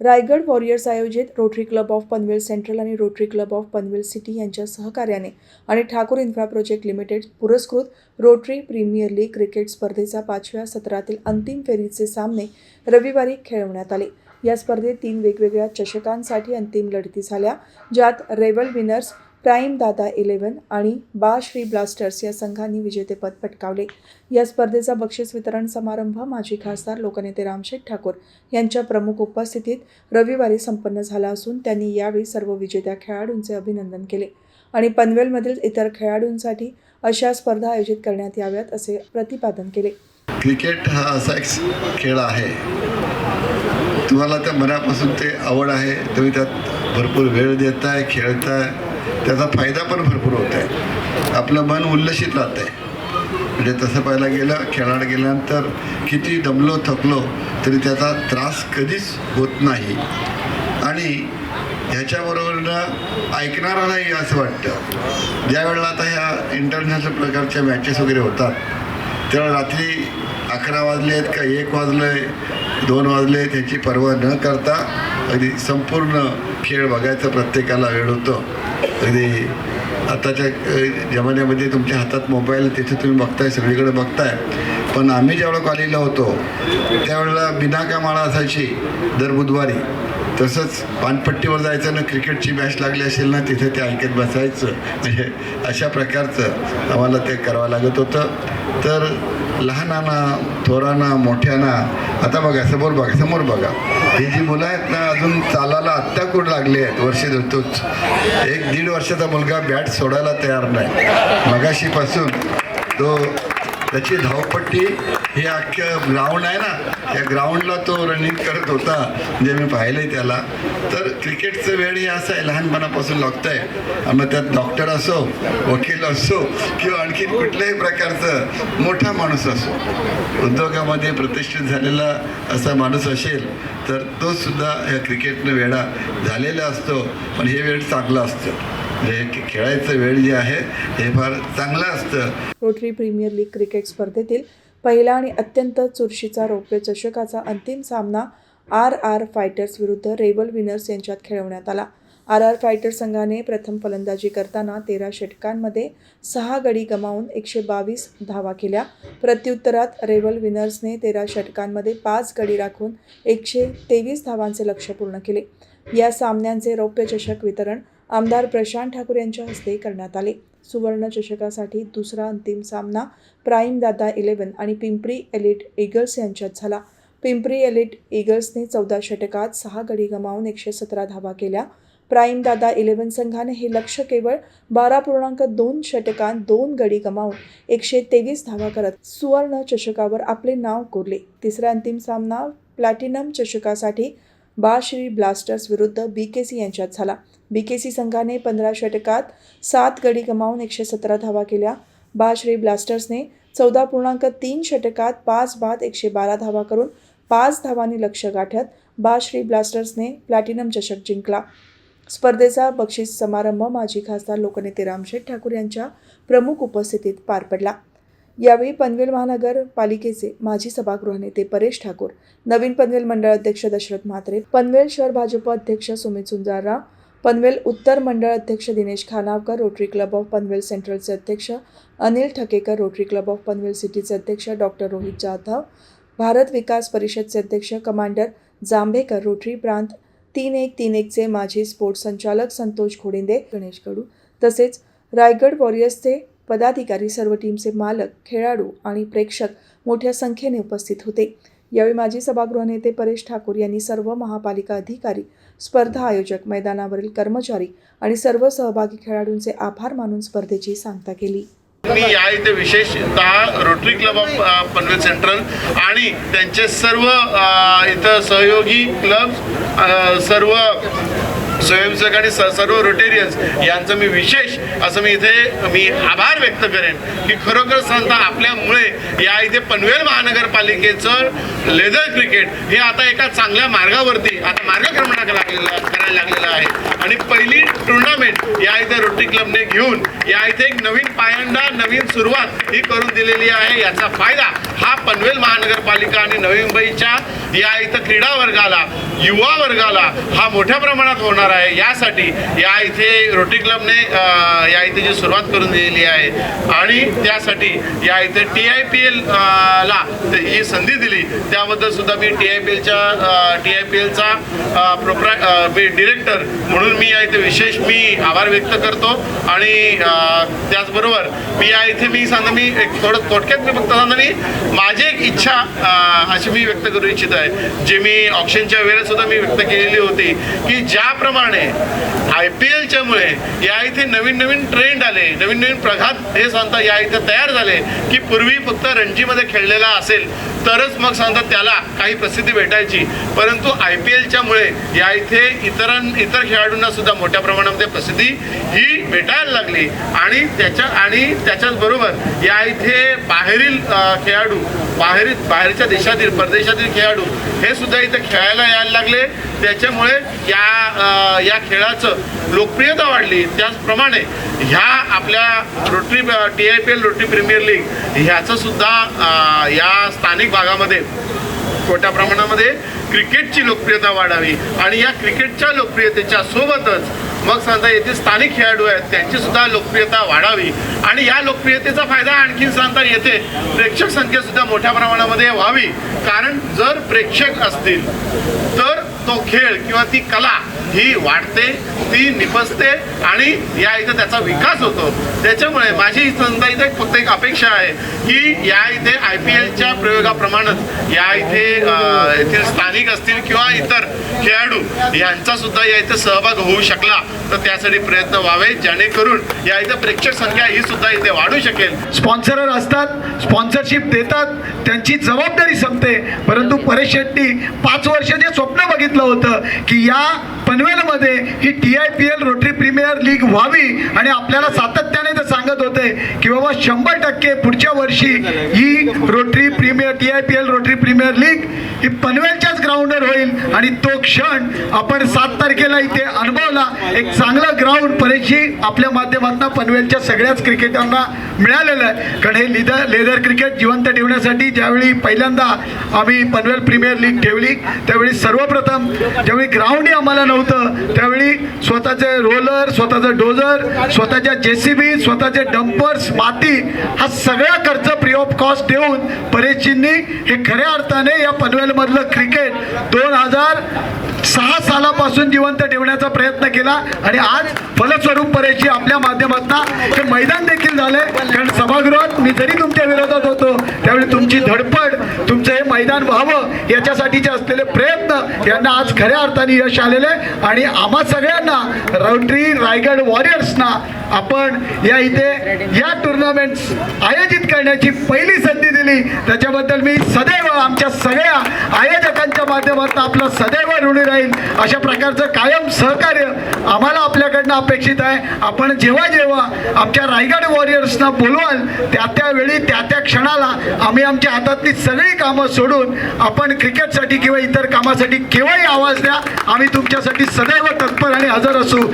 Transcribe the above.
Raigad warriors आयोजित Rotary club of Panvel central आणि Rotary club of Panvel city यांच्या सहकार्याने आणि ठाकूर इन्फ्रा प्रोजेक्ट लिमिटेड पुरस्कृत रोटरी प्रीमियर लीग क्रिकेट स्पर्धेचा पाचव्या सत्रातील अंतिम फेरीचे सामने रविवारी खेळवण्यात आले. या स्पर्धेत तीन वेगवेगळ्या चषकांसाठी अंतिम लढती झाल्या ज्यात रेवल विनर्स प्राईम दादा इलेव्हन आणि बा श्री ब्लास्टर्स या संघांनी विजेतेपद पटकावले. या स्पर्धेचा बक्षीस वितरण समारंभ माजी खासदार लोकनेते रामशेठ ठाकूर यांच्या प्रमुख उपस्थितीत रविवारी संपन्न झाला असून त्यांनी यावेळी सर्व विजेत्या खेळाडूंचे अभिनंदन केले. आणि पनवेलमधील इतर खेळाडूंसाठी अशा स्पर्धा आयोजित करण्यात याव्यात असे प्रतिपादन केले. क्रिकेट हा असा एक खेळ आहे. तुम्हाला त्या मनापासून ते आवड आहे. तुम्ही त्यात भरपूर वेळ देताय खेळताय. त्याचा फायदा पण भरपूर होत आहे. आपलं मन उल्लसित राहतं आहे म्हणजे तसं पाहायला गेलं खेळायला गेल्यानंतर किती दमलो थकलो तरी त्याचा त्रास कधीच होत नाही. आणि ह्याच्याबरोबरनं ऐकणारालाही असं वाटतं. ज्या वेळेला आता ह्या इंटरनॅशनल प्रकारच्या मॅचेस वगैरे होतात त्यावेळेला रात्री अकरा वाजले आहेत का एक वाजलं आहे दोन वाजले आहेत ह्याची पर्वा न करता अगदी संपूर्ण खेळ बघायचा प्रत्येकाला वेळ होतो. अगदी आताच्या जमान्यामध्ये तुमच्या हातात मोबाईल तिथे तुम्ही बघताय सगळीकडे बघताय. पण आम्ही ज्यावेळेला कॉलेजला होतो त्यावेळेला बिनाका माळा असायची दर बुधवारी. तसंच पानपट्टीवर जायचं ना क्रिकेटची मॅच लागली असेल ना तिथे ते ऐकत बसायचं. म्हणजे अशा प्रकारचं आम्हाला ते करावं लागत होतं. तर लहानांना थोरांना मोठ्यांना आता बघा समोर बघा समोर बघा. ही जी मुलं आहेत ना अजून चालायला आत्ता कोण लागले आहेत? वर्ष धरतोच एक दीड वर्षाचा मुलगा बॅट सोडायला तयार नाही. मगाशीपासून तो त्याची धावपट्टी हे अख्खं ग्राउंड आहे ना या ग्राउंडला तो रनिंग करत होता म्हणजे मी पाहिलंय त्याला. तर क्रिकेटचं वेळ हे असं आहे लहानपणापासून लागतं आहे मग त्यात डॉक्टर असो वकील असो किंवा आणखी कुठल्याही प्रकारचं मोठा माणूस असो उद्योगामध्ये प्रतिष्ठित झालेला असा माणूस असेल तर तो सुद्धा या क्रिकेटनं वेळा झालेला असतो पण हे वेळ चांगला असतो. हे खेळायचं वेळ जे आहे हे फार चांगलं असतं. रोटरी प्रीमियर लीग क्रिकेट स्पर्धेतील पहिला आणि अत्यंत चुरशीचा रौप्य चषकाचा अंतिम सामना आर आर फायटर्स विरुद्ध रेबल विनर्स यांच्यात खेळवण्यात आला. आर आर फायटर्स संघाने प्रथम फलंदाजी करताना तेरा षटकांमध्ये सहा गडी गमावून एकशे बावीस धावा केल्या. प्रत्युत्तरात रेबल विनर्सने तेरा षटकांमध्ये पाच गडी राखून एकशे तेवीस धावांचे लक्ष पूर्ण केले. या सामन्यांचे रौप्य चषक वितरण आमदार प्रशांत ठाकूर यांच्या हस्ते करण्यात आले. सुवर्ण चषकासाठी दुसरा अंतिम सामना प्राईम दादा इलेव्हन आणि पिंपरी एलिट ईगल्स यांच्यात झाला. पिंपरी एलिट ईगल्सने चौदा षटकात सहा गडी गमावून एकशे सतरा धावा केल्या. प्राईम दादा इलेव्हन संघाने हे लक्ष केवळ बारा पूर्णांक दोन षटकांत दोन गडी गमावून एकशे तेवीस धावा करत सुवर्ण चषकावर आपले नाव कोरले. तिसरा अंतिम सामना प्लॅटिनम चषकासाठी बा श्री ब्लास्टर्स विरुद्ध बी के सी यांच्यात झाला. बी के सी संघाने पंधरा षटकात सात गडी गमावून एकशे सतरा धावा केल्या. बा श्री ब्लास्टर्सने चौदा पूर्णांक तीन षटकात पाच बाद एकशे बारा धावा करून पाच धावांनी लक्ष गाठत बा श्री ब्लास्टर्सने प्लॅटिनम चषक जिंकला. स्पर्धेचा बक्षीस समारंभ माजी खासदार लोकनेते रामशेठ ठाकूर यांच्या प्रमुख उपस्थितीत पार पडला. यावेळी पनवेल महानगरपालिकेचे माजी सभागृह नेते परेश ठाकूर नवीन पनवेल मंडळ अध्यक्ष दशरथ म्हात्रे पनवेल शहर भाजप अध्यक्ष सुमित सुंजारराव पनवेल उत्तर मंडळ अध्यक्ष Dinesh Khanavkar Rotary club of Panvel सेंट्रलचे अध्यक्ष Anil Thakekar Rotary club of Panvel सिटीचे अध्यक्ष डॉक्टर रोहित जाधव भारत विकास परिषदचे अध्यक्ष कमांडर जांभेकर रोटरी प्रांत तीन एक तीन एकचे माजी स्पोर्ट्स संचालक संतोष घोडिंदे गणेश कडू तसेच रायगड वॉरियर्सचे पदाधिकारी सर्व टीमचे मालक खेळाडू आणि प्रेक्षक मोठ्या संख्येने उपस्थित होते. यावेळी माजी सभागृह नेते परेश ठाकूर यांनी सर्व महापालिका अधिकारी स्पर्धा आयोजक मैदानावरील कर्मचारी आणि सर्व सहभागी खेळाडूंचे आभार मानून स्पर्धेची सांगता केली. मी या इथे विशेषतः Rotary club of Panvel central आणि त्यांचे सर्व uh, इथं सहयोगी क्लब uh, सर्व स्वयंसेवक आणि स- सर्व रोटेरियन्स यांचं मी विशेष असं मी इथे मी आभार व्यक्त करेन की खरोखर संस्था आपल्यामुळे या इथे पनवेल महानगरपालिकेचं लेदर क्रिकेट हे आता एका चांगल्या मार्गावरती आता मार्गक्रमणा लागलेलं करायला लागलेलं आहे. आणि पहिली टुर्नामेंट या इथे रोटरी क्लबने घेऊन या इथे एक नवीन पायंडा नवीन सुरुवात ही करून दिलेली आहे. याचा फायदा हा पनवेल महानगरपालिका आणि नवी मुंबईच्या या इथं क्रीडा वर्गाला युवा वर्गाला हा मोठ्या प्रमाणात होणार आहे. यासाठी या इथे रोटरी क्लबने या इथे जी सुरुवात करून दिलेली आहे आणि त्यासाठी या इथे टी आय पी एल ला ही संधी दिली. त्याबद्दल सुद्धा मी टी आय पी एलच्या टी आय पी एलचा प्रोप्रा डिरेक्टर म्हणून मी या इथे विशेष मी आभार व्यक्त करतो. आणि त्याचबरोबर मी या इथे मी सांगा मी एक थोडं थोडक्यात मी फक्त सांगा मी माझी एक इच्छा अशी मी व्यक्त करू इच्छित आहे. जे मी ऑप्शनच्या वेळेस सुद्धा मी व्यक्त केलेली होती की ज्याप्रमाणे आय पी एलच्या मुळे या इथे नवीन नवीन ट्रेंड आले नवीन नवीन प्रघात हे सांगता या इथे तयार झाले की पूर्वी फक्त रणजीमध्ये खेळलेला असेल तरच मग सांगतात त्याला काही प्रसिद्धी भेटायची. परंतु आय पी एलच्यामुळे या इथे इतर इतर खेळाडूंना सुद्धा मोठ्या प्रमाणामध्ये प्रसिद्धी ही भेटायला लागली. आणि त्याच्या आणि त्याच्याच बरोबर या इथे बाहेरील खेळाडू बाहेर बाहेरच्या देशातील परदेशातील खेळाडू हे सुद्धा इथे खेळायला यायला लागले. त्याच्यामुळे या या खेळाचं लोकप्रियता वाढली. त्याचप्रमाणे ह्या आपल्या Rotary T I P L Rotary premier league ह्याचं सुद्धा या स्थानिक भागामध्ये मोठ्या प्रमाणामध्ये क्रिकेटची लोकप्रियता वाढावी. आणि या क्रिकेटच्या लोकप्रियतेच्या सोबतच मग सांगता येथे स्थानिक खेळाडू आहेत त्यांची सुद्धा लोकप्रियता वाढावी. आणि या लोकप्रियतेचा फायदा आणखीन सांगता येते प्रेक्षक संख्या सुद्धा मोठ्या प्रमाणामध्ये व्हावी. कारण जर प्रेक्षक असतील तर तो खेळ किंवा ती कला ही वाढते ती निपजते आणि या इथं त्याचा विकास होतो. त्याच्यामुळे माझी समजा इथे फक्त एक अपेक्षा आहे की या इथे आय पी एलच्या प्रयोगाप्रमाणेच या इथे येथील स्थानिक असतील किंवा इतर खेळाडू यांचा सुद्धा या इथे सहभाग होऊ शकला तर त्यासाठी प्रयत्न व्हावे जेणेकरून या इथे प्रेक्षक संख्या ही सुद्धा इथे वाढू शकेल. स्पॉन्सरर असतात स्पॉन्सरशिप देतात त्यांची जबाबदारी संपते परंतु परेश शेट्टी पाच वर्ष जे स्वप्न बघितलं होतं की या पनवेलमध्ये ही T I P L Rotary premier league व्हावी आणि आपल्याला सातत्याने ते सांगत होते की बाबा शंभर टक्के पुढच्या वर्षी ही Rotary premier T I P L Rotary premier league ही पनवेलच्याच ग्राउंडवर होईल. आणि तो क्षण आपण सात तारखेला इथे अनुभवला. एक चांगला ग्राउंड परेशजी आपल्या माध्यमातून पनवेलच्या सगळ्याच क्रिकेटरना मिळालेलं आहे. कारण हे लिदर लेदर क्रिकेट जिवंत ठेवण्यासाठी ज्यावेळी पहिल्यांदा आम्ही पनवेल प्रीमियर लीग ठेवली त्यावेळी सर्वप्रथम ज्यावेळी ग्राउंडही आम्हाला नव्हतं त्यावेळी स्वतःचे रोलर स्वतःचं डोजर स्वतःच्या जे सी बी डंपर्स माती हा सगळा खर्च फ्री ऑफ कॉस्ट देऊन परेशजींनी हे खऱ्या अर्थाने या पनवेलमधलं क्रिकेट दोन हजार सहा सालापासून जिवंत ठेवण्याचा प्रयत्न केला. आणि आज फलस्वरूप परेशजी आपल्या माध्यमातून हे मैदान देखील झालंय. कारण सभागृहात मी जरी तुमच्या विरोधात होतो त्यावेळी तुमची धडपड तुमचं हे मैदान व्हावं याच्यासाठीचे असलेले प्रयत्न यांना आज खऱ्या अर्थाने यश आलेले आणि आम्हा सगळ्यांना रोटरी रायगड वॉरियर्सना आपण या इथे या टुर्नामेंट्स आयोजित करण्याची पहिली संधी दिली. त्याच्याबद्दल मी सदैव आमच्या सगळ्या आयोजकांच्या माध्यमातून आपलं सदैव ऋणी राहील. अशा प्रकारचं कायम सहकार्य आम्हाला आपल्याकडनं अपेक्षित आहे. आपण जेव्हा जेव्हा आमच्या रायगड वॉरियर्सना बोलवाल त्या त्यावेळी त्या त्या क्षणाला आम्ही आमच्या हातातली सगळी कामं सोडून आपण क्रिकेटसाठी किंवा इतर कामासाठी केव्हाही आवाज द्या. आम्ही तुमच्यासाठी सदैव तत्पर आणि हजर असू.